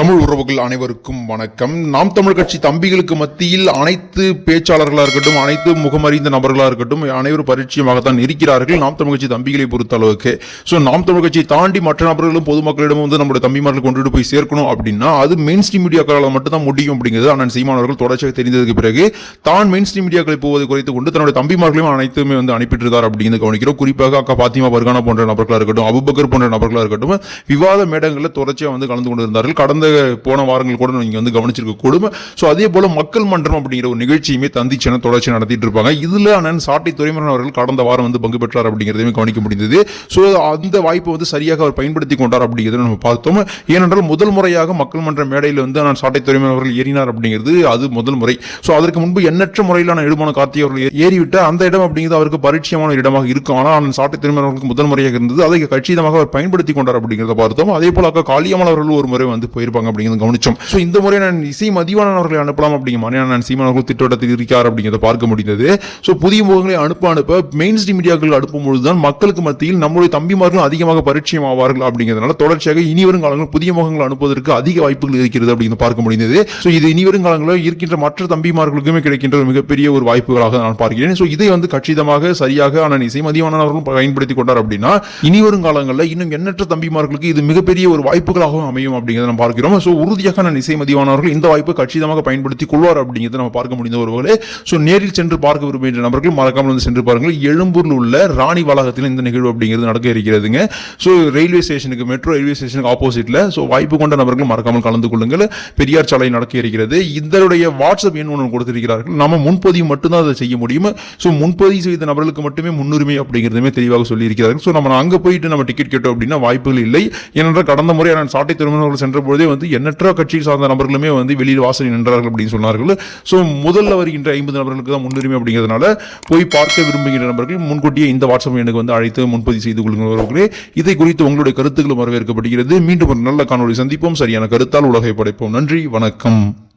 தமிழ் உறவுகள் அனைவருக்கும் வணக்கம். நாம் தமிழ் கட்சி தம்பிகளுக்கு மத்தியில் அனைத்து பேச்சாளர்களாக இருக்கட்டும் அனைத்து முகமறிந்த நபர்களாக இருக்கட்டும் அனைவரும் பரிச்சயமாகத்தான் இருக்கிறார்கள். நாம் தமிழ் கட்சி தம்பிகளை பொறுத்த அளவுக்கு. ஸோ நாம் தமிழ் கட்சியை தாண்டி மற்ற நபர்களும் பொதுமக்களிடம் வந்து நம்முடைய தம்பிமார்கள் கொண்டுட்டு போய் சேர்க்கணும் அப்படின்னா அது மெயின் ஸ்ட்ரீம் மீடியாக்களால் மட்டும்தான் முடியும் அப்படிங்கிறது அண்ணன் சீமானவர்கள் தொடர்ச்சியாக தெரிந்ததுக்கு பிறகு தான் மெயின் ஸ்ட்ரீம் மீடியாக்களை போவது குறைத்து கொண்டு தன்னுடைய தம்பிமார்களையும் அனைத்துமே வந்து அனுப்பிட்டிருந்தார் அப்படிங்கிறது கவனிக்கிறோம். குறிப்பாக அக்கா பாத்திமா பர்கானா போன்ற நபர்களாக இருக்கட்டும் அபுபக்கர் போன்ற நபர்களாக இருக்கட்டும் விவாத மேடங்களில் தொடர்ச்சியாக வந்து கலந்து கொண்டிருந்தார்கள். கடந்த போன வாரங்கள் கூட நீங்க வந்து கவனிச்சிருக்க கொடுமை. ஸோ அதே போல மக்கள் மன்றம் அப்படிங்கிற ஒரு நிகழ்ச்சியுமே தந்தி சேனல் தொடர்ச்சி நடத்திட்டு இருப்பாங்க. இதுல அண்ணன் சாட்டை துறைமுருகன் அவர்கள் கடந்த வாரம் வந்து பங்கு பெற்றார் அப்படிங்கிறதையும் கவனிக்க முடிந்தது. ஸோ அந்த வாய்ப்பை வந்து சரியாக அவர் பயன்படுத்தி கொண்டார் அப்படிங்கிறத நம்ம பார்த்தோம். ஏனென்றால் முதல் முறையாக மக்கள் மன்ற மேடையில் வந்து நான் சாட்டை துறைமுருகன் அவர்கள் ஏறினார் அப்படிங்கிறது அது முதல் முறை. ஸோ அதற்கு முன்பு எண்ணற்ற முறையிலான எடுமான கார்த்திகை அவர்கள் ஏறிவிட்டு அந்த இடம் அப்படிங்கிறது அவருக்கு பரிச்சயமான இடமாக இருக்கும். ஆனால் அண்ணன் சாட்டை துறைமுருகன் அவர்களுக்கு முதல் முறையாக இருந்தது. அதை கட்சிதமாக அவர் பயன்படுத்தி கொண்டார் அப்படிங்கிறத பார்த்தோம். அதே போல அக்கா காளியம்மாள் அவர்கள் ஒரு முறை வந்து போயிருப்பாங்க. அப்படிங்கிறத கவனிச்சோம். ஸோ இந்த முறை நான் இசை மதிவான அவர்களை அனுப்பலாம் அப்படிங்கிற மாதிரி நான் சீமான் அவர்கள் திட்டத்தில் இருக்கார் அப்படிங்கிறத பார்க்க முடிந்தது. ஸோ புதிய முகங்களை அனுப்ப அனுப்ப மெயின் ஸ்ட்ரீம் மீடியாக்கள் அனுப்பும் பொழுதுதான் மக்களுக்கு மத்தியில் நம்முடைய தம்பிமார்களும் அதிகமாக பரிச்சயம் ஆவார்கள் அப்படிங்கிறதுனால தொடர்ச்சியாக இனி வரும் காலங்களில் புதிய முகங்கள் அனுப்புவதற்கு அதிக வாய்ப்புகள் இருக்கிறது அப்படிங்கிறது பார்க்க முடிந்தது. ஸோ இது இனி வரும் காலங்களில் இருக்கின்ற மற்ற தம்பிமார்களுக்குமே கிடைக்கின்ற மிகப்பெரிய ஒரு வாய்ப்புகளாக நான் பார்க்கிறேன். ஸோ இதை வந்து கச்சிதமாக சரியாக ஆனால் இசை மதிவானவர்களும் பயன்படுத்தி கொண்டார் அப்படின்னா இனி வரும் காலங்களில் இன்னும் எண்ணற்ற தம்பிமார்களுக்கு இது மிகப்பெரிய ஒரு வாய்ப்புகளாகவும் அமையும் அப்படிங்கிறத நம்ம பார்க்கிறோம். ஸோ உறுதியாக நான் இசை மதிவானவர்கள் இந்த வாய்ப்பை கச்சிதமாக பயன்படுத்தி கொள்வார் அப்படிங்கிறத நம்ம பார்க்க முடிந்த ஒருவர்களே ஸோ நேரில் சென்று பார்க்க விரும்புகின்ற நபர்கள் மறக்காமல் வந்து சென்று பாருங்கள். எழும்பூரில் உள்ள ராணி வளாகத்தில் இந்த நிகழ்வு அப்படிங்கிறது நடக்க இருக்கிறதுங்க. ஸோ ரயில்வே ஸ்டேஷனுக்கு மெட்ரோ ரயில்வே ஸ்டேஷனுக்கு ஆப்போசிட்டில் ஸோ வாய்ப்பு கொண்ட நபர்கள் மறக்காமல் கலந்து கொள்ளுங்கள். பெரியார் சாலை நடக்க இருக்கிறது. இதனுடைய வாட்ஸ்அப் எண் ஒன்று கொடுத்திருக்கிறார்கள். நம்ம முன்பதிவு மட்டும்தான் அதை செய்ய முடியும். ஸோ முன்பதிவு செய்த நபர்களுக்கு மட்டுமே முன்னுரிமை அப்படிங்கிறதுமே தெளிவாக சொல்லியிருக்கிறார்கள். ஸோ நம்ம அங்கே போயிட்டு நம்ம டிக்கெட் கேட்டோம் அப்படின்னா வாய்ப்புகள் இல்லை. ஏனென்றால் கடந்த முறை நான் சாட்டை திருமணங்கள் சென்ற பொழுதே வந்து எண்ணற்ற கட்சியை சார்ந்த நபர்களுமே வந்து வெளியில் வாசலில் நின்றார்கள் அப்படின்னு சொன்னார்கள். ஸோ முதல்ல வருகின்ற ஐம்பது நபர்களுக்கு தான் முன்னுரிமை அப்படிங்கிறதுனால போய் பார்க்க விரும்புகின்ற நபர்கள் முன்கூட்டியே இந்த வாட்ஸ்அப் எனக்கு வந்து அழைத்து முன்பதிவு செய்து கொள்கிறவர்களே இதை குறித்து உங்களுடைய கருத்துக்களும் வரவேற்கப்படுகிறது. மீண்டும் ஒரு நல்ல காணொளி சந்திப்போம். சரியான கருத்தால் உலகை படைப்போம். நன்றி. வணக்கம்.